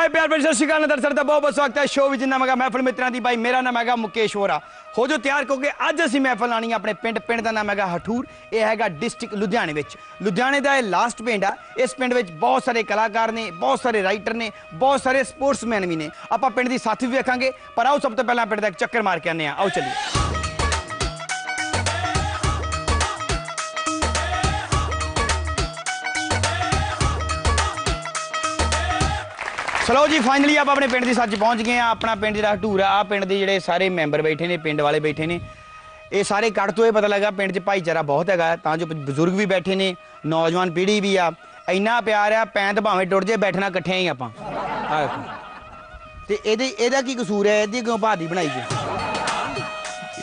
High ਪਿਆਰ ਭਰੀ ਸਤਿ ਸ਼੍ਰੀ ਅਕਾਲ ਨਦਰ ਸਰ ਦਾ ਬਹੁਤ ਬਹੁਤ ਸਵਾਗਤ ਹੈ। ਸ਼ੋਅ ਵਿੱਚ ਜਿੰਨਾ ਮਗਾ ਮਹਿਫਲ ਮਿੱਤਰਾਂ ਦੀ ਬਾਈ ਮੇਰਾ ਨਾਮ ਹੈਗਾ ਮੁਕੇਸ਼ ਹੋਰਾ ਹੋ ਜੋ ਤਿਆਰ ਕਿਉਂਕਿ ਅੱਜ ਅਸੀਂ ਮਹਿਫਲ ਲਾਣੀ ਆਪਣੇ ਪਿੰਡ। ਪਿੰਡ ਦਾ ਨਾਮ ਹੈਗਾ ਹਠੂਰ। ਇਹ ਹੈਗਾ ਡਿਸਟ੍ਰਿਕਟ ਲੁਧਿਆਣੇ ਵਿੱਚ। ਲੁਧਿਆਣੇ ਦਾ ਇਹ ਲਾਸਟ ਪਿੰਡ ਆ। ਇਸ ਪਿੰਡ ਵਿੱਚ ਬਹੁਤ ਸਾਰੇ ਕਲਾਕਾਰ ਨੇ, ਬਹੁਤ ਸਾਰੇ ਰਾਈਟਰ ਨੇ, ਬਹੁਤ ਸਾਰੇ ਸਪੋਰਟਸਮੈਨ ਵੀ ਨੇ। ਆਪਾਂ ਪਿੰਡ ਦੀ ਸਾਥੀ ਵੀ ਵੇਖਾਂਗੇ। ਪਰ ਆਓ ਸਭ ਤੋਂ ਪਹਿਲਾਂ ਪਿੰਡ ਦਾ ਇੱਕ ਚੱਕਰ ਮਾਰ ਕੇ ਆਉਂਦੇ ਆ ਆਓ ਚੱਲੀਏ। ਚਲੋ ਜੀ ਫਾਈਨਲੀ ਆਪਾਂ ਆਪਣੇ ਪਿੰਡ ਦੀ ਸੱਚ ਪਹੁੰਚ ਗਏ ਆ ਆਪਣਾ ਪਿੰਡ ਜਿਹੜਾ ਹਟੂਰ ਆ ਪਿੰਡ ਦੇ ਜਿਹੜੇ ਸਾਰੇ ਮੈਂਬਰ ਬੈਠੇ ਨੇ ਪਿੰਡ ਵਾਲੇ ਬੈਠੇ ਨੇ। ਇਹ ਸਾਰੇ ਕੱਟ ਤੋਂ ਇਹ ਪਤਾ ਲੱਗਾ ਪਿੰਡ 'ਚ ਭਾਈਚਾਰਾ ਬਹੁਤ ਹੈਗਾ। ਤਾਂ ਜੋ ਬਜ਼ੁਰਗ ਵੀ ਬੈਠੇ ਨੇ ਨੌਜਵਾਨ ਪੀੜ੍ਹੀ ਵੀ ਆ। ਇੰਨਾ ਪਿਆਰ ਆ ਪੈਂਤ ਭਾਵੇਂ ਟੁੱਟ ਜੇ ਬੈਠਣਾ ਇਕੱਠੇ ਹੀ ਆਪਾਂ। ਤੇ ਇਹਦੇ ਇਹਦਾ ਕੀ ਕਸੂਰ ਹੈ? ਇਹਦੀ ਕਿਉਂ ਭਾਦੀ ਬਣਾਈ ਜੀ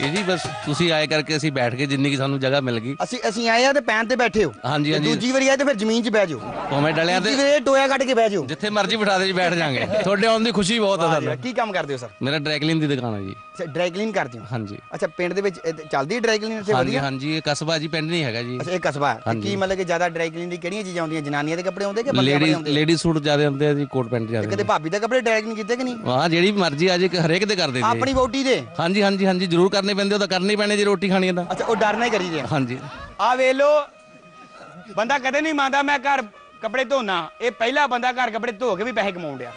ਇਹ ਜੀ ਬਸ ਤੁਸੀਂ ਆਏ ਕਰਕੇ ਅਸੀਂ ਬੈਠ ਕੇ ਜਿੰਨੀ ਕਿ ਸਾਨੂੰ ਜਗ੍ਹਾ ਮਿਲ ਗਈ। ਅਸੀਂ ਅਸੀਂ ਆਏ ਆ ਤੇ ਪੈਨ ਤੇ ਬੈਠੇ ਹੋ। ਹਾਂਜੀ, ਤੇ ਹਾਂਜੀ। ਦੂਜੀ ਵਾਰੀ ਆਏ ਤੇ ਫਿਰ ਜ਼ਮੀਨ 'ਚ ਬਹਿ ਜਾਓ। ਭਾਵੇਂ ਡਲਿਆਂ ਦੂਜੀ ਤੇ ਵਾਰੀ ਟੋਇਆ ਕੱਢ ਕੇ ਬਹਿ ਜਾਓ। ਜਿੱਥੇ ਮਰਜ਼ੀ ਬਿਠਾ ਦੇ ਜੀ ਬੈਠ ਜਾਾਂਗੇ। ਤੁਹਾਡੇ ਆਉਣ ਦੀ ਖੁਸ਼ੀ ਬਹੁਤ ਹੈ ਸਾਨੂੰ। ਕੀ ਕੰਮ ਕਰਦੇ ਹੋ ਸਰ? ਮੇਰਾ ਡਰੈਕਲਿਨ ਦੀ ਦੁਕਾਨ ਹੈ ਜੀ। ਡਰਾਈ ਕਲੀਨ ਕਰਦੇ ਹੋ? ਹਾਂਜੀ। ਅੱਛਾ ਪਿੰਡ ਦੇ ਵਿੱਚ ਇਹ ਚੱਲਦੀ ਡਰਾਈ ਕਲੀਨ ਇੱਥੇ ਹਾਂਜੀ ਵਧੀਆ? ਹਾਂਜੀ ਇਹ ਕਸਬਾ ਜੀ ਪਿੰਡ ਨਹੀਂ ਹੈਗਾ ਜੀ। ਅੱਛਾ ਇਹ ਕਸਬਾ ਹੈ। ਤੇ ਹਾਂਜੀ। ਕੀ ਮਤਲਬ ਕਿ ਜ਼ਿਆਦਾ ਡਰਾਈ ਕਲੀਨ ਦੀ ਕਿਹੜੀਆਂ ਚੀਜ਼ਾਂ ਆਉਂਦੀਆਂ? ਜਨਾਨੀਆਂ ਦੇ ਕੱਪੜੇ ਆਉਂਦੇ ਕਿ ਬੰਦਿਆਂ ਦੇ ਲੇਡੀ ਆਉਂਦੇ? ਲੇਡੀ ਸੂਟ ਜ਼ਿਆਦਾ ਆਉਂਦੇ ਆ ਜੀ ਕੋਟ ਪੈਂਟ ਜ਼ਿਆਦਾ ਕਦੇ ਭਾਬੀ ਦੇ ਕੱਪੜੇ ਡਰਾਈ ਕਲੀਨ ਕੀਤੇ ਕਿ ਨਹੀਂ? ਹਾਂ ਜਿਹੜੀ ਵੀ ਮਰਜ਼ੀ ਆ ਜੇ ਹਰੇਕ ਦੇ ਕਰਦੇ ਜੀ ਆਪਣੀ ਵੋਟੀ ਦੇ? ਹਾਂਜੀ ਹਾਂਜੀ ਹਾਂਜੀ ਜ਼ਰੂਰ ਕਰਨੇ ਪੈਂਦੇ ਉਹ ਤਾਂ ਕਰਨੇ ਪੈਣੇ ਜੀ ਰੋਟੀ ਖਾਣੀ ਹੈ ਤਾਂ। ਅੱਛਾ ਉਹ ਡਰਨਾ ਹੀ ਕਰੀ ਦੇ ਹਾਂਜੀ। ਆ ਵੇਖ ਲੋ ਬੰਦਾ ਕਦੇ ਨਹੀਂ ਮੰਨਦਾ ਮੈਂ ਘਰ ਕੱਪੜੇ ਧੋਣਾ ਇਹ ਪਹਿਲਾ ਬੰਦਾ ਘਰ ਕੱਪੜੇ ਧੋ ਕੇ ਵੀ ਪੈਸੇ ਕਮਾਉਣ ਡਿਆ।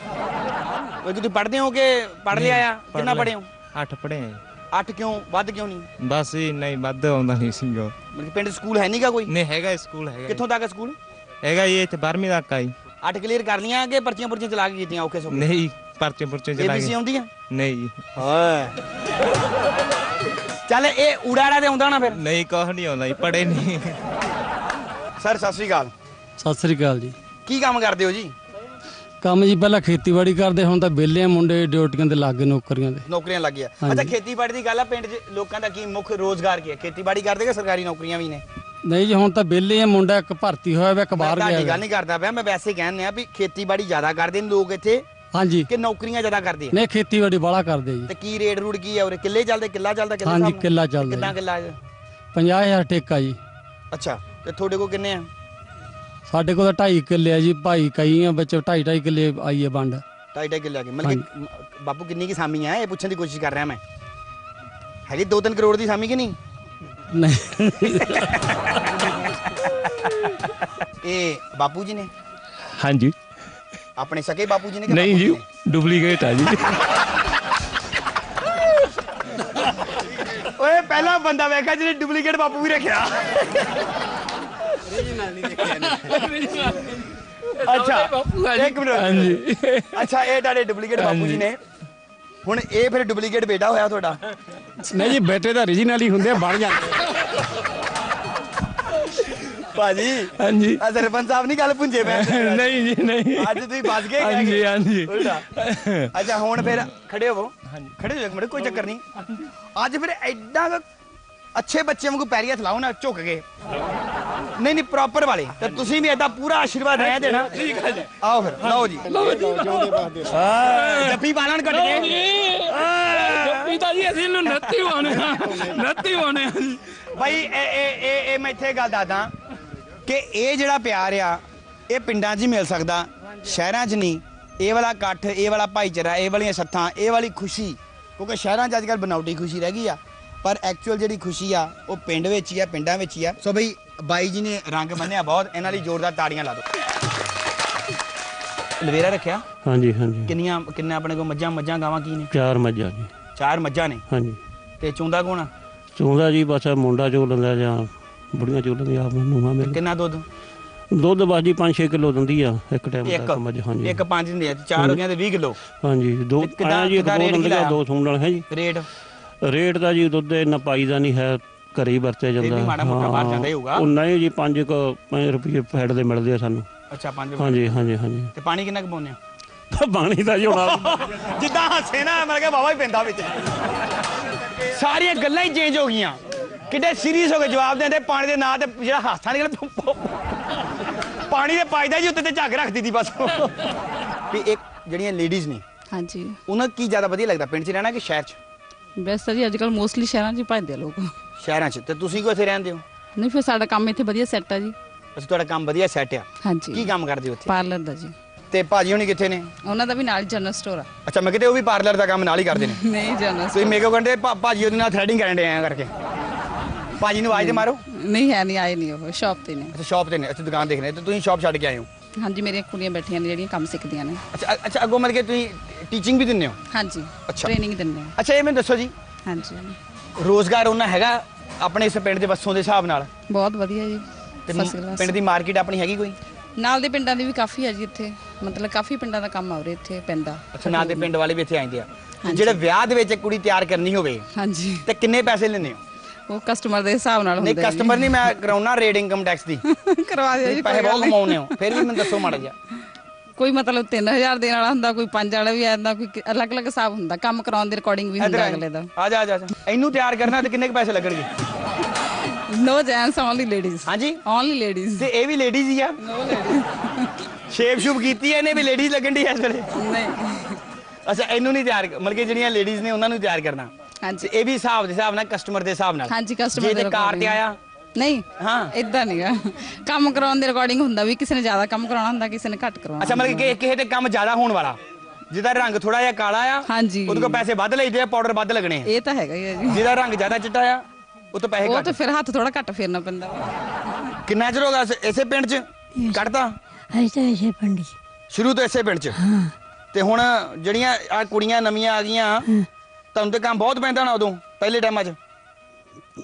ਕੋਈ ਤੁਸੀਂ ਪੜ੍ਹਦੇ ਹੋ ਕਿ ਪੜ੍ਹ ਲਿਆ ਆ? ਕਿੰਨਾ ਪੜ੍ਹੇ ਹੋ? ਅੱਠ ਪੜ੍ਹੇ ਆ ਅੱਠ ਕਿਉਂ? ਵੱਧ ਕਿਉਂ ਨਹੀਂ? ਬਸ ਇਹ ਨਹੀਂ ਵੱਧ ਆਉਂਦਾ ਨਹੀਂ ਸੀਗਾ। ਮਤਲਬ ਕਿ ਪਿੰਡ ਸਕੂਲ ਹੈ ਨਹੀਂਗਾ ਕੋਈ? ਨਹੀਂ ਹੈਗਾ ਸਕੂਲ ਹੈਗਾ ਕਿੱਥੋਂ ਤੱਕ ਸਕੂਲ? ਹੈਗਾ ਇਹ ਇੱਥੇ 12ਵੀਂ ਤੱਕ ਆਈ ਅੱਠ ਕਲੀਅਰ ਕਰ ਲੀਆਂ ਕਿ ਪਰਚੀਆਂ ਪੁਰਚੀਆਂ ਚਲਾ ਕੇ ਕੀਤੀਆਂ ਔਖੇ ਸੌਖੇ? ਨਹੀਂ ਪਰਚੇ ਪੁਰਚੇ ਚਲਾ ਏਬੀਸੀ ਗਏ ਆਉਂਦੀਆਂ? ਨਹੀਂ ਜੀ। ਹਾਂ ਚੱਲ ਇਹ ਊੜਾੜਾ ਤੇ ਆਉਂਦਾ ਨਾ ਫਿਰ? ਨਹੀਂ ਕੁਛ ਨਹੀਂ ਆਉਂਦਾ ਜੀ ਪੜ੍ਹੇ ਨਹੀਂ। ਸਰ ਸਤਿ ਸ੍ਰੀ ਅਕਾਲ। ਸਤਿ ਸ੍ਰੀ ਅਕਾਲ ਜੀ। ਕੀ ਕੰਮ ਕਰਦੇ ਹੋ ਜੀ? ਕੰਮ ਜੀ ਪਹਿਲਾਂ ਖੇਤੀਬਾੜੀ ਕਰਦੇ ਹੁਣ ਤਾਂ ਵਿਹਲੇ ਆ ਮੁੰਡੇ ਡਿਊਟੀਆਂ ਤੇ ਲੱਗ ਗਏ ਨੌਕਰੀਆਂ ਦੇ ਨੌਕਰੀਆਂ ਲੱਗ ਗਿਆ। ਅੱਛਾ ਖੇਤੀਬਾੜੀ ਦੀ ਗੱਲ ਆ ਪਿੰਡ 'ਚ ਲੋਕਾਂ ਦਾ ਕੀ ਮੁੱਖ ਰੋਜ਼ਗਾਰ ਕੀ ਹੈ ਖੇਤੀਬਾੜੀ ਕਰਦੇ ਕਿ ਸਰਕਾਰੀ ਨੌਕਰੀਆਂ ਵੀ ਨੇ? ਨਹੀਂ ਜੀ ਹੁਣ ਤਾਂ ਵਿਹਲੇ ਆ ਮੁੰਡਾ ਇੱਕ ਭਰਤੀ ਹੋਇਆ ਵਾ ਇੱਕ ਮੈਂ ਬਾਹਰ ਤੁਹਾਡੀ ਗਿਆ ਗੱਲ ਵਾ। ਨਹੀਂ ਕਰਦਾ ਪਿਆ ਮੈਂ ਵੈਸੇ ਕਹਿੰਦੇ ਆ ਵੀ ਖੇਤੀਬਾੜੀ ਜ਼ਿਆਦਾ ਕਰਦੇ ਨੇ ਲੋਕ ਇੱਥੇ ਹਾਂਜੀ। ਕਿ ਨੌਕਰੀਆਂ ਜ਼ਿਆਦਾ ਕਰਦੇ ਆ? ਨਹੀਂ ਖੇਤੀਬਾੜੀ ਬਾਹਲਾ ਕਰਦੇ ਜੀ। ਤੇ ਕੀ ਰੇਟ ਰੂਟ ਕੀ ਆ ਉਰੇ? ਕਿੱਲੇ ਚੱਲਦੇ ਕਿੱਲਾ ਚੱਲਦਾ ਕਿੱਲੇ ਹਾਂਜੀ? ਕਿੱਲਾ ਚੱਲਦਾ ਕਿੰਨਾ ਜੀ। ਕਿੱਲਾ ਹੈ? 50000 ਠੇਕਾ ਜੀ। ਅੱਛਾ ਤੇ ਤੁਹਾਡੇ ਕੋਲ ਕਿੰਨੇ ਆ? ਸਾਡੇ ਕੋਲ ਤਾਂ 2.5 ਕਿੱਲੇ ਆ ਜੀ ਭਾਈ ਕਈ ਆ ਵਿੱਚ 2.5 2.5 ਕਿੱਲੇ ਆਈ ਹੈ ਵੰਡ। ਢਾਈ ਢਾਈ ਕਿੱਲੇ ਆ ਗਏ। ਮਤਲਬ ਕਿ ਮ- ਬਾਪੂ ਕਿੰਨੀ ਕੀ ਸਾਮੀ ਆ? ਇਹ ਪੁੱਛਣ ਦੀ ਕੋਸ਼ਿਸ਼ ਕਰ ਰਿਹਾ ਮੈਂ। ਹੈਗੀ 2-3 ਕਰੋੜ ਦੀ ਸਾਮੀ ਕਿ ਨਹੀਂ? ਨਹੀਂ। ਇਹ ਬਾਪੂ ਜੀ ਨੇ? ਹਾਂਜੀ। ਆਪਣੇ ਸਕੇ ਬਾਪੂ ਜੀ ਨੇ ਕਿ ਨਹੀਂ ਬਾਪੂ ਜੀ ਨੇ? ਡੁਪਲੀਕੇਟ ਆ ਜੀ। ਓਏ ਪਹਿਲਾ ਬੰਦਾ ਵੇਖਿਆ ਜਿਹਨੇ ਡੁਪਲੀਕੇਟ ਬਾਪੂ ਵੀ ਰੱਖਿਆ। ਅੱਛਾ ਇੱਕ ਮਿੰਟ ਹਾਂਜੀ ਅੱਛਾ ਇਹ ਤੁਹਾਡੇ ਡੁਪਲੀਕੇਟ ਬਾਪੂ ਜੀ ਨੇ ਹੁਣ ਇਹ ਫਿਰ ਡੁਪਲੀਕੇਟ ਬੇਟਾ ਹੋਇਆ ਤੁਹਾਡਾ ਨਹੀਂ ਜੀ ਬੇਟੇ ਤਾਂ ਰੀਜਨਲ ਹੀ ਹੁੰਦੇ ਬਣ ਜਾਂਦੇ ਭਾਜੀ ਹਾਂਜੀ ਆ ਸਰਪੰਚ ਸਾਹਿਬ ਨਹੀਂ ਗੱਲ ਪੁੰਜੇ ਮੈਂ ਨਹੀਂ ਜੀ ਨਹੀਂ ਅੱਜ ਤੁਸੀਂ ਫਸ ਗਏ ਹਾਂਜੀ। ਹਾਂਜੀ ਅੱਛਾ ਹੁਣ ਫਿਰ ਖੜੇ ਹੋਵੋ ਖੜੇ ਹੋ ਜਾ ਇੱਕ ਮਿੰਟ ਕੋਈ ਚੱਕਰ ਨਹੀਂ ਅੱਜ ਫਿਰ ਐਡਾ ਅੱਛੇ ਬੱਚੇ ਵਾਂਗੂ ਪੈਰੀਂ ਹੱਥ ਲਾਓ ਨਾ ਝੁਕ ਕੇ ਨਹੀਂ ਨਹੀਂ ਪ੍ਰੋਪਰ ਵਾਲੇ ਤੇ ਤੁਸੀਂ ਵੀ ਐਡਾ ਪੂਰਾ ਆਸ਼ੀਰਵਾਦ ਰਹਿ ਦੇਣਾ ਠੀਕ ਹੈ ਜੀ ਆਓ ਫਿਰ ਲਓ ਜੀ ਲਓ ਜੀ ਹਾਂ ਜੱਫੀ ਪਾਲਣ ਕੱਟ ਕੇ ਪਿਤਾ ਜੀ ਅਸੀਂ ਨੂੰ ਨੱਤੀ ਹੋਣੇ ਨੱਤੀ ਹੋਣੇ ਭਾਈ ਇਹ ਇਹ ਇਹ ਇਹ ਮੈਂ ਇੱਥੇ ਗੱਲ ਦੱਸਦਾ ਕਿ ਇਹ ਜਿਹੜਾ ਪਿਆਰ ਆ ਇਹ ਪਿੰਡਾਂ 'ਚ ਹੀ ਮਿਲ ਸਕਦਾ ਸ਼ਹਿਰਾਂ 'ਚ ਨਹੀਂ ਇਹ ਵਾਲਾ ਇਕੱਠ ਇਹ ਵਾਲਾ ਭਾਈਚਾਰਾ ਇਹ ਵਾਲੀਆਂ ਸੱਥਾਂ ਇਹ ਵਾਲੀ ਖੁਸ਼ੀ ਕਿਉਂਕਿ ਸ਼ਹਿਰਾਂ 'ਚ ਅੱਜਕੱਲ ਬਨਾਉਟੀ ਖੁਸ਼ੀ ਰਹਿ ਗਈ ਆ ਪਰ ਐਕਚੁਅਲ ਜਿਹੜੀ ਖੁਸ਼ੀ ਆ ਉਹ ਪਿੰਡ ਵਿੱਚ ਹੀ ਆ ਪਿੰਡਾਂ ਵਿੱਚ ਹੀ ਆ। ਸੋ ਬਈ ਬਾਈ ਜੀ ਨੇ ਰੰਗ ਬੰਨਿਆ ਬਹੁਤ ਇਹਨਾਂ ਲਈ ਜ਼ੋਰਦਾਰ ਤਾੜੀਆਂ ਲਾ ਦਿਓ। ਲਵੇਰਾ ਰੱਖਿਆ? ਹਾਂਜੀ ਹਾਂਜੀ। ਕਿੰਨੀਆਂ ਕਿੰਨੇ ਆਪਣੇ ਕੋਲ ਮੱਝਾਂ ਮੱਝਾਂ ਗਾਵਾਂ ਕੀ ਨੇ? ਚਾਰ ਮੱਝਾਂ ਜੀ। ਚਾਰ ਮੱਝਾਂ ਨੇ? ਹਾਂਜੀ। ਤੇ ਚੁੰਦਾ ਕੋਣ ਚੋਂਦਾ ਜੀ ਬਸ ਮੁੰਡਾ ਚੋ ਲੈਂਦਾ ਜਾਂ ਬੁੜੀਆਂ ਚੋ ਲੈਂਦੀਆਂ ਆਪ ਨੂੰਹਾਂ ਮੇਰੇ ਕਿੰਨਾ ਦੁੱਧ? ਦੁੱਧ ਬਸ ਜੀ 5-6 ਕਿਲੋ ਦਿੰਦੀ ਆ ਇੱਕ ਟਾਈਮ ਦਾ ਮੱਝ ਹਾਂਜੀ। ਇੱਕ ਪੰਜ ਦਿੰਦੇ ਆ ਚਾਰ ਹੋ ਗਈਆਂ ਤੇ 20 ਕਿਲੋ। ਹਾਂਜੀ ਦੋ ਕਿੱਦਾਂ- ਆਇਆ ਜੀ ਇੱਕ ਕਿੱਦਾਂ ਦੋ ਰੇਟ ਕੀ ਦਿੰਦੀਆਂ ਲਾਇਆ? ਦੋ ਸੂਣ ਵਾਲੇ ਹੈ ਜੀ। ਰੇਟ? ਰੇਟ ਦਾ ਜੀ ਦੁੱਧ ਇੰਨਾ ਪਾਈ ਦਾ ਨਹੀਂ ਹੈ ਘਰੇ ਹੀ ਵਰਤਿਆ ਜਾਂਦਾ। ਵੀ ਮਾੜਾ ਮੋਟਾ ਬਾਹਰ ਹਾਂ। ਜਾਂਦਾ ਹੀ ਹੋਊਗਾ। ਉਹ ਨਹੀਂ ਜੀ 5 ਰੁਪਏ ਫੈਟ ਦੇ ਮਿਲਦੇ ਆ ਸਾਨੂੰ। ਅੱਛਾ ਪੰਜ ਹਾਂਜੀ ਹਾਂਜੀ ਹਾਂਜੀ। ਤੇ ਪਾਣੀ ਕਿੰਨਾ ਕੁ ਪਾਉਂਦੇ ਆ ਬਾਣੀ ਦਾ ਜੀ ਹੁਣ ਆਪ- ਜਿੱਦਾਂ ਹੱਸੇ ਨਾ ਮਰ ਗਿਆ ਬਾਬਾ ਹੀ ਪੈਂਦਾ ਵਿੱਚ। ਸਾਰੀਆਂ ਗੱਲਾਂ ਹੀ ਚੇਂਜ ਹੋ ਗਈਆਂ। ਕਿੱਡੇ ਸੀਰੀਅਸ ਹੋ ਕੇ ਜਵਾਬ ਦਿੰਦੇ ਪਾਣੀ ਦੇ ਨਾਂ ਤੇ ਜਿਹੜਾ ਹਾਸਾ ਨਿਕਲ ਪਾਣੀ ਦੇ ਪਾਈਦਾ ਜੀ ਉੱਤੇ ਤੇ ਝੱਗ ਰੱਖ ਦਿੱਤੀ ਬਸ। ਵੀ ਇੱਕ ਜਿਹੜੀਆਂ ਲੇਡੀਜ਼ ਨੇ ਹਾਂਜੀ। ਉਹਨਾਂ ਨੂੰ ਕੀ ਜ਼ਿਆਦਾ ਵਧੀਆ ਲੱਗਦਾ ਪਿੰਡ 'ਚ ਰਹਿਣਾ ਕਿ ਸ਼ਹਿਰ 'ਚ? ਬੈਸਟ ਹੈ ਜੀ ਅੱਜ ਕੱਲ ਮੋਸਟਲੀ ਸ਼ਹਿਰਾਂ 'ਚ ਹੀ ਭਜਦੇ ਆ ਲੋਕ। ਸ਼ਹਿਰਾਂ 'ਚ? ਤੇ ਤੁਸੀਂ ਕਿਉਂ ਇੱਥੇ ਰਹਿੰਦੇ ਹੋ? ਨਹੀਂ ਫਿਰ ਸਾਡਾ ਕੰਮ ਇੱਥੇ ਵਧੀਆ ਸੈੱਟ ਆ ਜੀ। ਅਸੀਂ ਤੁਹਾਡਾ ਕੰਮ ਵਧੀਆ ਸੈੱਟ ਆ। ਹਾਂਜੀ। ਕੀ ਕੰਮ ਕਰਦੇ ਹੋ ਇੱਥੇ? ਪਾਰਲਰ ਦਾ ਜੀ। ਤੇ ਭਾਜੀ ਹੁਣੀ ਕਿੱਥੇ ਨੇ? ਉਹਨਾਂ ਦਾ ਵੀ ਨਾਲ ਜਨਰਲ ਸਟੋਰ ਆ। ਅੱਛਾ ਮੈਂ ਕਿਤੇ ਉਹ ਵੀ ਪਾਰਲਰ ਦਾ ਕੰਮ ਨਾਲ ਹੀ ਕਰਦੇ ਨੇ। ਨਹੀਂ ਜਨਰਲ ਤੁਸੀਂ ਮੇਕਅਪ ਕਰਦੇ ਭਾ- ਭਾਜੀ ਉਹਦੇ ਨਾਲ ਥ੍ਰੈਡਿੰਗ ਕਰਨ ਦੇ ਆਇਆ ਕਰਕੇ। ਭਾਜੀ ਨੂੰ ਆਵਾਜ਼ ਤੇ ਮਾਰੋ। ਨਹੀਂ ਹੈ ਨਹੀਂ ਆਏ ਨਹੀਂ ਉਹ ਸ਼ਾਪ ਤੇ ਨੇ। ਅੱਛਾ ਸ਼ਾਪ ਤੇ ਨੇ। ਅੱਛਾ ਦੁਕਾਨ ਦੇਖਣੇ ਤੇ ਤੁਸੀਂ ਸ਼ਾਪ ਛੱਡ ਕੇ ਆਏ ਹੋ? ਹਾਂਜੀ ਮੇਰੀਆਂ ਕੁੜੀਆਂ ਬੈਠੀਆਂ ਨੇ ਜਿਹੜੀਆਂ ਕੰਮ ਸਿੱਖਦੀਆਂ ਨੇ। ਅੱਛਾ ਅੱਛਾ ਅੱਗੋਂ ਮਤਲਬ ਕਿ ਤੁਸੀਂ ਟੀਚਿੰਗ ਵੀ ਦਿੰਦੇ ਹੋ? ਹਾਂਜੀ ਅੱਛਾ। ਟ੍ਰੇਨਿੰਗ ਦਿੰਦੇ ਆ ਅੱਛਾ ਇਹ ਮੈਨੂੰ ਦੱਸੋ ਜੀ। ਹਾਂਜੀ। ਰੋਜ਼ਗਾਰ ਉਹਨਾਂ ਹੈਗਾ ਆਪਣੇ ਇਸ ਪਿੰਡ ਦੇ ਵਸੋਂ ਦੇ ਹਿਸਾਬ ਨਾਲ? ਬਹੁਤ ਵਧੀਆ ਜੀ ਤੇ ਫਸਟ ਕਲਾਸ ਪਿੰਡ ਦੀ ਮਾਰਕੀਟ ਆਪਣੀ ਹੈਗੀ ਕੋਈ? ਨਾਲ ਦੇ ਪਿੰਡਾਂ ਦੀ ਵੀ ਕਾਫੀ ਹੈ ਜੀ ਇੱਥੇ। ਮਤਲਬ ਕਾਫੀ ਪਿੰਡਾਂ ਦਾ ਕੰਮ ਆ ਉਰੇ ਇੱਥੇ ਪੈਂਦਾ ਅੱਛਾ ਨਾਲ ਦੇ ਪਿੰਡ ਵਾਲੇ ਵੀ ਇੱਥੇ ਆਉਂਦੇ ਆ। ਤੇ ਜਿਹੜੇ ਵਿਆਹ ਦੇ ਵਿੱਚ ਕੁੜੀ ਤਿਆਰ ਕਰਨੀ ਹੋਵੇ ਹਾਂਜੀ। ਤੇ ਕਿੰਨੇ ਪੈਸੇ ਲੈਂਦੇ ਹੋ? ਉਹ ਕਸਟਮਰ ਦੇ ਹਿਸਾਬ ਨਾਲ ਨਹੀਂ ਹੁੰਦਾ ਜੀ। ਕਸਟਮਰ ਨਹੀਂ ਮੈਂ ਕਰਾਉਣਾ ਰੇਡ ਇਨਕਮ ਟੈਕਸ ਦੀ। ਕਰਵਾ ਦਿਓ ਜੀ ਪੈਸੇ ਬਹੁਤ ਨਹੀਂ। ਕਮਾਉਨੇ ਹੋ ਫਿਰ ਵੀ ਮੈਨੂੰ ਦੱਸੋ ਮਾੜਾ ਜਿਹਾ। ਕੋਈ ਮਤਲਬ 3000 ਦੇਣ ਵਾਲਾ ਹੁੰਦਾ ਕੋਈ 5 ਵਾਲਾ ਵੀ ਆਉਂਦਾ ਕੋਈ ਅਲੱਗ-ਅਲੱਗ ਹਿਸਾਬ ਹੁੰਦਾ ਕੰਮ ਕਰਾਉਣ ਦੇ ਰਿਕਾਰਡਿੰਗ ਵੀ ਹੁੰਦਾ ਅਗਲੇ ਦਾ। ਆ ਜਾ ਆ ਜਾ। ਇਹਨੂੰ ਤਿਆਰ ਕਰਨਾ ਤੇ ਕਿੰਨੇ ਕੁ ਪੈਸੇ ਲੱਗਣਗੇ? ਨੋ ਜੈਂਟਸ ਓਨਲੀ ਲੇਡੀਜ਼ ਹਾਂਜੀ? ਓਨਲੀ ਲੇਡੀਜ਼ ਤੇ ਇਹ ਵੀ ਲੇਡੀਜ਼ ਹੀ ਆ? ਨੋ ਲੇਡੀਜ਼ ਸ਼ੇਪ ਸ਼ੂਪ ਕੀਤੀ ਐ ਇਹਨੇ ਵੀ ਲੇਡੀਜ਼ ਲੱਗਣ ਦੀ ਇਸ ਵੇਲੇ? ਨਹੀਂ। ਅੱਛਾ ਇਹਨੂੰ ਨਹੀਂ ਤਿਆਰ ਮਤਲਬ ਕਿ ਜਿਹੜੀਆਂ ਲੇਡੀਜ਼ ਨੇ ਉਹਨਾਂ ਨੂੰ ਤਿਆਰ ਕਰਨਾ। ਹਾਂਜੀ। ਇਹ ਵੀ ਹਿਸਾਬ ਦੇ ਹਿਸਾਬ ਨਾਲ ਕਸਟਮਰ ਦੇ ਹਿਸਾਬ ਨਾਲ। ਹਾਂਜੀ ਕਸਟਮਰ ਜੇ ਦੇ ਤੇ ਕਾਰ ਤੇ। ਆਇਆ। ਨਹੀਂ ਹਾਂ। ਇਦਾਂ ਨਹੀਂਗਾ ਕੰਮ ਕਰਾਉਣ ਦੇ ਰਿਕਾਰਡਿੰਗ ਹੁੰਦਾ ਵੀ ਕਿਸੇ ਨੇ ਜ਼ਿਆਦਾ ਕੰਮ ਕਰਾਉਣਾ ਹੁੰਦਾ ਕਿਸੇ ਨੇ ਘੱਟ ਕਰਾਉਣਾ ਅੱਛਾ ਮਤਲਬ ਕਿ ਕਿਸੇ ਤੇ ਕੰਮ ਜ਼ਿਆਦਾ ਹੋਣ ਵਾਲਾ। ਜਿਹਦਾ ਰੰਗ ਥੋੜਾ ਜਿਹਾ ਕਾਲਾ ਆ ਹਾਂਜੀ। ਉਹਦੇ ਕੋਲ ਪੈਸੇ ਵੱਧ ਲਈਦੇ ਆ ਪਾਊਡਰ ਵੱਧ ਲੱਗਣੇ ਆ। ਇਹ ਤਾਂ ਹੈਗਾ ਹੀ ਹੈ ਜੀ। ਜਿਹਦਾ ਰੰਗ ਜ਼ਿਆਦਾ ਚਿੱਟਾ ਆ ਉਹ ਤੋਂ ਪੈਸੇ ਉਹ ਘੱਟ। ਤਾਂ ਫਿਰ ਹੱਥ ਥੋੜਾ ਘੱਟ ਫੇਰਨਾ ਪੈਂਦਾ। ਕਿੰਨਾ ਚਿਰ ਹੋ ਗਿਆ ਇਸ- ਪਿੰਡ 'ਚ? ਕੱਢਤਾ? ਐਸੇ ਐਸੇ ਪੰਡੀ ਸ਼ੁਰੂ ਤੋਂ ਇਸੇ ਪਿੰਡ 'ਚ? ਤੇ ਹੁਣ ਜਿਹੜੀਆਂ ਆ ਕੁੜੀਆਂ ਨਵੀਆਂ ਆ ਗਈਆਂ ਤੁਹਾਨੂੰ ਤੇ ਕੰਮ ਬਹੁਤ ਪੈਂਦਾ ਨਾ ਉਦੋਂ ਪਹਿਲੇ ਟਾਈਮਾਂ 'ਚ।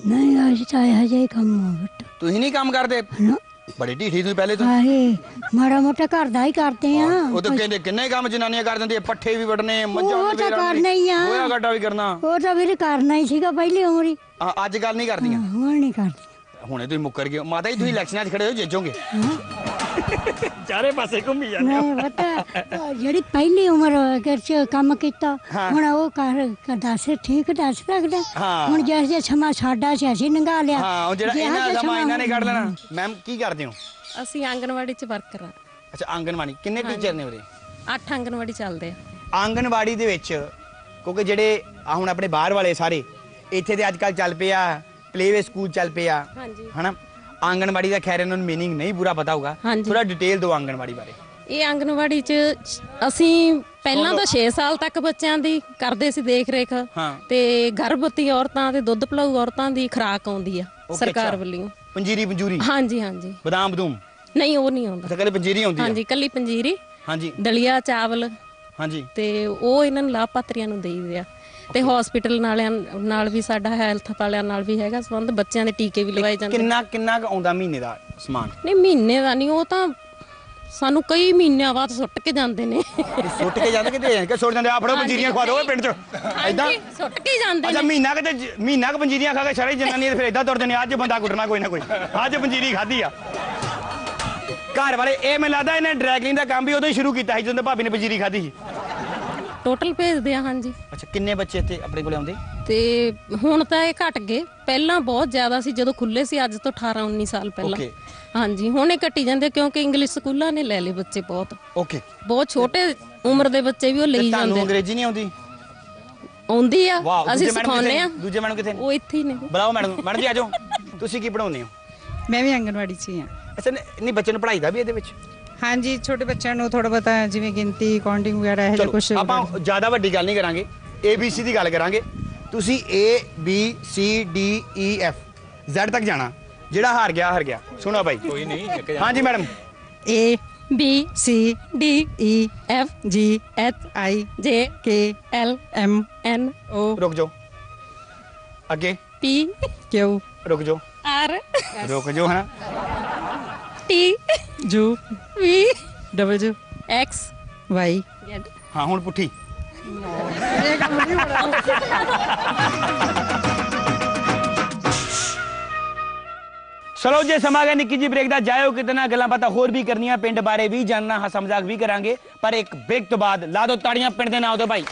ਨਹੀਂ ਅੱਜ ਤਾਂ ਹਜੇ ਹੀ ਕੰਮ ਹੋ ਬਟ। ਤੁਸੀਂ ਨਹੀਂ ਕੰਮ ਕਰਦੇ? ਨਾ। ਬੜੀ ਢੀਠੀ ਤੁਸੀਂ ਪਹਿਲੇ ਤੋਂ। ਆਹੇ ਮਾੜਾ ਮੋਟਾ ਘਰ ਦਾ ਹੀ ਕਰਦੇ ਆ। ਉਹ ਤਾਂ ਕਹਿੰਦੇ ਕਿੰਨੇ ਕੰਮ ਜਨਾਨੀਆਂ ਕਰ ਦਿੰਦੀਆਂ ਪੱਠੇ ਵੀ ਵੜਨੇ ਮੱਝਾਂ ਉਹ ਵੀ ਤਾਂ ਵੇਰਣੇ, ਕਰਨਾ ਹੀ ਆ। ਗੋਹਾ ਗਾਟਾ ਵੀ ਕਰਨਾ। ਉਹ ਤਾਂ ਵੀਰ ਕਰਨਾ ਹੀ ਸੀਗਾ ਪਹਿਲੀ ਉਮਰੀ ਆ, ਅੱਜ ਕੱਲ ਨਹੀਂ ਕਰਦੀਆਂ। ਹੁਣ ਨਹੀਂ ਕਰਦੀ ਹੁਣੇ ਤੁਸੀਂ ਮੁੱਕਰ ਗਏ ਹੋ। ਮਾਤਾ ਜੀ ਤੁਸੀਂ ਇਲੈਕਸ਼ਨਾਂ 'ਚ ਖੜੇ ਹੋ ਜਿੱਤੋਗੇ। ਚਾਰੇ ਪਾਸੇ ਘੁੰਮੀ ਜਾਂਦੇ ਨਹੀਂ ਪਤਾ ਉਹ ਜਿਹੜੀ ਪਹਿਲੀ ਉਮਰ ਅਗਰ ਚ ਕੰਮ ਕੀਤਾ ਹਾਂ। ਹੁਣ ਉਹ ਕਰ ਕਰ ਦੱਸ ਠੀਕ ਦੱਸ ਸਕਦਾ। ਹਾਂ। ਹੁਣ ਜਿਸ ਜਿਹਾ ਸਮਾਂ ਸਾਡਾ ਸੀ ਅਸੀਂ ਨੰਗਾ ਲਿਆ। ਹਾਂ ਉਹ ਜਿਹੜਾ ਜਿਹਾ ਇਹਨਾਂ ਜਿਹਾ ਸਮਾਂ ਇਹਨਾਂ ਨੇ ਕੱਢ ਲੈਣਾ। ਮੈਮ ਕੀ ਕਰਦੇ ਹੋ? ਅਸੀਂ ਆਂਗਨਵਾੜੀ ਚ ਵਰਕਰ ਆ ਅੱਛਾ ਆਂਗਨਵਾੜੀ। ਕਿੰਨੇ ਟੀਚਰ ਨੇ ਉਹਦੇ? ਅੱਠ ਆਂਗਨਵਾੜੀ ਚੱਲਦੇ ਆ। ਆਂਗਨਵਾੜੀ ਦੇ ਵਿੱਚ ਕਿਉਂਕਿ ਜਿਹੜੇ ਆ ਹੁਣ ਆਪਣੇ ਬਾਹਰ ਵਾਲੇ ਸਾਰੇ ਇੱਥੇ ਤੇ ਅੱਜ ਕੱਲ ਚੱਲ ਪਿਆ ਪਲੇਵੇ ਸਕੂਲ ਚੱਲ ਪਿਆ। ਹਾਂਜੀ। ਹਨਾ? ਆਂਗਨਵਾੜੀ ਦਾ ਖੈਰ ਇਹਨਾਂ ਨੂੰ ਮੀਨਿੰਗ ਨਹੀਂ ਪੂਰਾ ਪਤਾ ਹੋਊਗਾ। ਹਾਂਜੀ। ਥੋੜਾ ਡਿਟੇਲ ਦਿਓ ਆਂਗਨਵਾੜੀ ਬਾਰੇ। ਇਹ ਆਂਗਨਵਾੜੀ ਚ ਅਸੀਂ ਪਹਿਲਾਂ ਤਾਂ 6 ਸਾਲ ਤੱਕ ਬੱਚਿਆਂ ਦੀ ਕਰਦੇ ਸੀ ਦੇਖ ਰੇਖ ਹਾਂ। ਤੇ ਗਰਭਵਤੀ ਔਰਤਾਂ ਤੇ ਦੁੱਧ ਪਿਲਾਊ ਔਰਤਾਂ ਦੀ ਖੁਰਾਕ ਆਉਂਦੀ ਆ Okay, ਸਰਕਾਰ ਅੱਛਾ। ਵੱਲੋਂ। ਪੰਜੀਰੀ ਪੰਜੂਰੀ? ਹਾਂਜੀ ਹਾਂਜੀ। ਬਦਾਮ ਬਦੂਮ ਨਹੀਂ ਉਹ ਨਹੀਂ ਆਉਂਦਾ। ਅੱਛਾ ਕਹਿੰਦੇ ਪੰਜੀਰੀ ਆਉਂਦੀ ਹਾਂਜੀ ਕੱਲੀ ਪੰਜੀਰੀ। ਹਾਂਜੀ। ਦਲੀਆ ਚਾਵਲ। ਹਾਂਜੀ। ਤੇ ਉਹ ਇਹਨਾਂ ਨੂੰ ਲਾਭਪਾਤਰੀਆਂ ਨੂੰ ਦੇਈਦੇ ਆ ਤੇ ਹਸਪੀਟਲ ਨਾਲਿਆਂ ਨਾਲ ਵੀ ਸਾਡਾ ਹੈਲਥ ਵਾਲਿਆਂ ਨਾਲ ਵੀ ਹੈਗਾ ਸੰਬੰਧ ਬੱਚਿਆਂ ਦੇ ਟੀਕੇ ਵੀ ਲਵਾਏ ਜਾਂਦੇ। ਕਿੰਨਾ ਕਿੰਨਾ ਕੁ ਆਉਂਦਾ ਮਹੀਨੇ ਦਾ ਸਮਾਨ? ਨਹੀਂ ਮਹੀਨੇ ਦਾ ਨਹੀਂ ਉਹ ਤਾਂ ਸਾਨੂੰ ਕਈ ਮਹੀਨਿਆਂ ਬਾਅਦ ਸੁੱਟ ਕੇ ਜਾਂਦੇ ਨੇ। ਸੁੱਟ ਕੇ ਜਾਂਦੇ ਕਿਤੇ? ਕਿ ਸੁੱਟ ਜਾਂਦੇ? ਆ ਫੜੋ ਪੰਜੀਰੀਆਂ ਖਵਾ ਦਿਓ ਪਿੰਡ 'ਚ। ਐਦਾਂ ਸੁੱਟ ਕੇ ਜਾਂਦੇ ਅੱਛਾ ਮਹੀਨਾ ਕਿਤੇ ਮਹੀਨਾ ਕ ਪੰਜੀਰੀਆਂ ਖਾ ਕੇ ਸਾਰੇ ਜਨਾਨੀ ਤੇ ਫਿਰ ਇਦਾਂ ਤੁਰਦੇ ਨੇ ਅੱਜ ਬੰਦਾ ਕੁੱਟਣਾ ਕੋਈ ਨਾ ਕੋਈ। ਅੱਜ ਪੰਜੀਰੀ ਖਾਧੀ ਆ। ਘਰ ਵਾਲੇ ਇਹ ਮੈਨੂੰ ਲੱਗਦਾ ਇਹਨੇ ਡਰੈਗਲਿੰਗ ਦਾ ਕੰਮ ਵੀ ਉਦੋਂ ਹੀ ਸ਼ੁਰੂ ਕੀਤਾ ਸੀ ਜਦੋਂ ਭਾਬੀ ਨੇ ਪੰਜੀਰੀ ਖਾਧੀ ਸੀ। ਟੋਟਲ ਭੇਜਦੇ ਆ ਹਾਂਜੀ। ਅੱਛਾ ਕਿੰਨੇ ਬੱਚੇ ਇੱਥੇ ਆਪਣੇ ਕੋਲੇ ਆਉਂਦੇ? ਤੇ ਹੁਣ ਤਾਂ ਇਹ ਘਟ ਗਏ। ਪਹਿਲਾਂ ਬਹੁਤ ਜ਼ਿਆਦਾ ਸੀ ਜਦੋਂ ਖੁੱਲੇ ਸੀ ਅੱਜ ਤੋਂ 18 19 ਸਾਲ ਪਹਿਲਾਂ। Okay. ਹਾਂਜੀ ਹੁਣ ਇਹ ਘਟੀ ਜਾਂਦੇ ਕਿਉਂਕਿ ਇੰਗਲਿਸ਼ ਸਕੂਲਾਂ ਨੇ ਲੈ ਲਏ ਬੱਚੇ ਬਹੁਤ। ਓਕੇ ਬਹੁਤ ਛੋਟੇ ਉਮਰ ਦੇ ਬੱਚੇ ਵੀ ਉਹ ਲਈ ਤੁਹਾਨੂੰ ਜਾਂਦੇ। ਅੰਗਰੇਜ਼ੀ ਨਹੀਂ ਆਉਂਦੀ? ਆਉਂਦੀ ਆ ਅਸੀਂ ਦੂਜੇ ਸਿਖਾਉਂਦੇ ਕਿੱਥੇ ਆ। ਨੇ? ਦੂਜੇ ਮੈਡਮ ਕਿੱਥੇ ਨੇ? ਉਹ ਇੱਥੇ ਹੀ ਨੇ। ਬੁਲਾਓ ਮੈਡਮ ਮੈਡਮ ਜੀ ਆਜੋ ਤੁਸੀਂ ਕੀ ਪੜਾਉਂਦੇ ਹੋ? ਮੈਂ ਵੀ ਆਂਗਨਵਾੜੀ 'ਚ ਹੀ ਹਾਂ। ਅੱਛਾ ਨਹੀਂ ਨਹੀਂ ਬੱਚੇ ਨੂੰ ਪੜਾਈ ਦਾ ਵੀ ਇਹਦੇ ਵਿੱਚ? ਹਾਂਜੀ ਛੋਟੇ ਬੱਚਿਆਂ ਨੂੰ ਥੋੜਾ ਬਹੁਤਾ ਜਿਵੇਂ ਗਿਣਤੀ ਕਾਊਂਟਿੰਗ ਵਗੈਰਾ ਇਹ ਜਿਹਾ ਚਲੋ ਕੁਝ ਆਪਾਂ ਜ਼ਿਆਦਾ ਵੱਡੀ ਗੱਲ ਨਹੀਂ ਕਰਾਂਗੇ। A B C ਦੀ ਗੱਲ ਕਰਾਂਗੇ। ਤੁਸੀਂ A B C D E F Z ਤੱਕ ਜਾਣਾ। ਜਿਹੜਾ ਹਾਰ ਗਿਆ ਹਾਰ ਗਿਆ। ਸੁਣੋ ਬਾਈ ਕੋਈ ਨਹੀਂ ਹਾਂਜੀ madam. A B C D E F G H I J K L M N ਓ ਰੁਕ ਜਾਓ। ਅੱਗੇ। ਪੀ ਕਿਊ ਰੁਕ ਜਾਓ। ਆਰ ਰੁਕ ਜਾਓ ਹਨਾ। T U V W X Y Z ਹਾਂ ਹੁਣ ਪੁੱਠੀ ਚਲੋ ਜੇ ਸਮਾਂ ਗਿਆ ਨਿੱਕੀ ਜੀ ਬ੍ਰੇਕ ਦਾ ਜਾਇਓ ਕਿਤਨਾ ਗੱਲਾਂ ਬਾਤਾਂ ਹੋਰ ਵੀ ਕਰਨੀਆਂ ਪਿੰਡ ਬਾਰੇ ਵੀ ਜਾਨਣਾ ਹਾਸਾ ਮਜ਼ਾਕ ਵੀ ਕਰਾਂਗੇ ਪਰ ਇੱਕ ਬ੍ਰੇਕ ਤੋਂ ਬਾਅਦ ਲਾ ਦਿਓ ਤਾੜੀਆਂ ਪਿੰਡ ਦੇ ਨਾਂ ਤੋਂ ਭਾਈ